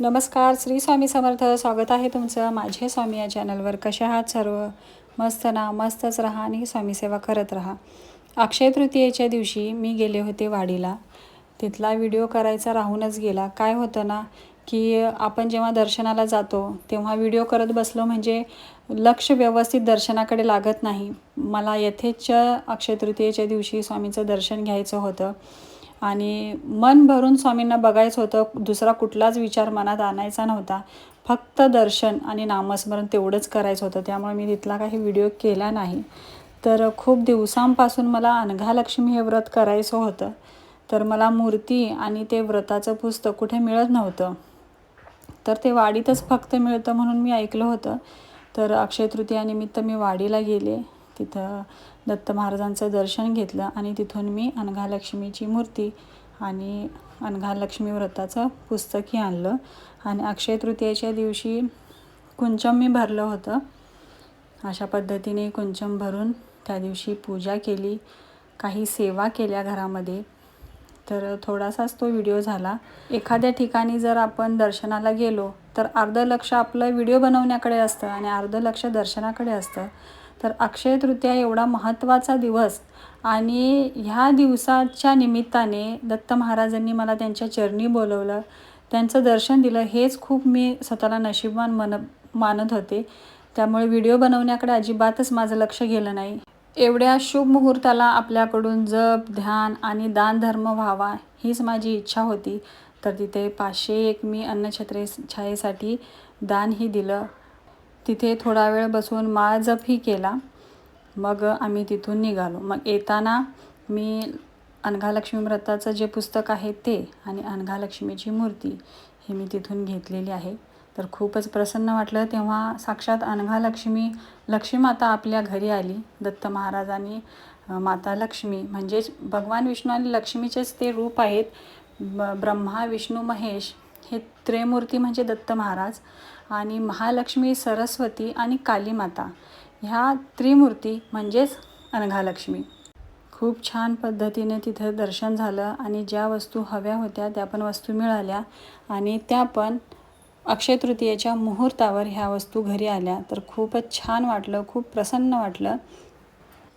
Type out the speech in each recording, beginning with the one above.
नमस्कार श्री स्वामी समर्थ. स्वागत आहे तुमचं माझे स्वामी या चॅनलवर. कसे आहात सर्व? मस्त ना? मस्तच राहा आणि स्वामी सेवा करत राहा. अक्षय तृतीयेच्या दिवशी मी गेले होते वाडीला. तिथला व्हिडिओ करायचा राहूनच गेला. काय होतं ना की आपण जेव्हा दर्शनाला जातो तेव्हा व्हिडिओ करत बसलो म्हणजे लक्ष व्यवस्थित दर्शनाकडे लागत नाही. मला यथेच्छ अक्षय तृतीयेच्या दिवशी स्वामीचं दर्शन घ्यायचं होतं. आणि मन भरून स्वामींना बघायचं होतं दुसरा कुठलाच विचार मनात आणायचा नव्हता. फक्त दर्शन आणि नामस्मरण तेवढंच करायचं होतं. त्यामुळे मी तिथला काही व्हिडिओ केला नाही. तर खूप दिवसांपासून मला अनघालक्ष्मी हे व्रत करायचं होतं. तर मला मूर्ती आणि ते व्रताचं पुस्तक कुठे मिळत नव्हतं. तर ते वाडीतच फक्त मिळतं म्हणून मी ऐकलं होतं. तर अक्षय तृतीयानिमित्त मी वाडीला गेले. तिथं दत्त महाराजांचं दर्शन घेतलं आणि तिथून मी अनघालक्ष्मीची मूर्ती आणि अनघालक्ष्मी व्रताचं पुस्तकही आणलं. आणि अक्षय तृतीयेच्या दिवशी कुंचम मी भरलं होतं. अशा पद्धतीने कुंचम भरून त्या दिवशी पूजा केली काही सेवा केल्या घरामध्ये. तर थोडासाच तो व्हिडिओ झाला. एखाद्या ठिकाणी जर आपण दर्शनाला गेलो तर अर्ध लक्ष आपलं व्हिडिओ बनवण्याकडे असतं आणि अर्ध लक्ष दर्शनाकडे असतं. तर अक्षय तृतीया एवढा महत्त्वाचा दिवस आणि ह्या दिवसाच्या निमित्ताने दत्त महाराजांनी मला त्यांच्या चरणी बोलवलं त्यांचं दर्शन दिलं हेच खूप मी स्वतःला नशीबवान मन मानत होते. त्यामुळे व्हिडिओ बनवण्याकडे अजिबातच माझं लक्ष गेलं नाही. एवढ्या शुभ मुहूर्ताला आपल्याकडून जप ध्यान आणि दानधर्म व्हावा हीच माझी इच्छा होती. तर तिथे पाचशे एक मी अन्नछत्रे छायेसाठी दानही दिलं. तिथे थोडा वेळ बसून माळ जपही केला. मग आम्ही तिथून निघालो. मग येताना मी अनघालक्ष्मी व्रताचं जे पुस्तक आहे ते आणि अनघालक्ष्मीची मूर्ती हे मी तिथून घेतलेली आहे. तर खूपच प्रसन्न वाटलं तेव्हा साक्षात अनघालक्ष्मी लक्ष्मी माता आपल्या घरी आली. दत्त महाराजांनी माता लक्ष्मी म्हणजेच भगवान विष्णू आणि लक्ष्मीचेच ते रूप आहेत. ब ब्रह्मा विष्णू महेश हे त्रयमूर्ती म्हणजे दत्त महाराज आणि महालक्ष्मी सरस्वती आणि कालीमाता. ह्या त्रिमूर्ती म्हणजेच अनघालक्ष्मी. खूप छान पद्धतीने तिथं दर्शन झालं आणि ज्या वस्तू हव्या होत्या त्या पण वस्तू मिळाल्या आणि त्या पण अक्षय तृतीयेच्या मुहूर्तावर ह्या वस्तू घरी आल्या. तर खूपच छान वाटलं खूप प्रसन्न वाटलं.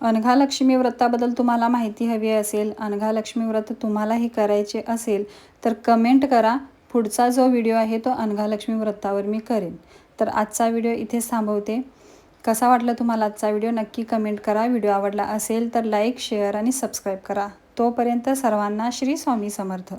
अनघालक्ष्मी व्रताबद्दल तुम्हाला माहिती हवी असेल अनघालक्ष्मी व्रत तुम्हालाही करायचे असेल तर कमेंट करा. पुढचा जो व्हिडिओ आहे तो अनघालक्ष्मी व्रतावर मी करेन. तर आजचा व्हिडिओ इथेच थांबवते. कसा वाटला तुम्हाला आजचा व्हिडिओ नक्की कमेंट करा. व्हिडिओ आवडला असेल तर लाईक शेअर आणि सबस्क्राईब करा. तोपर्यंत सर्वांना श्री स्वामी समर्थ.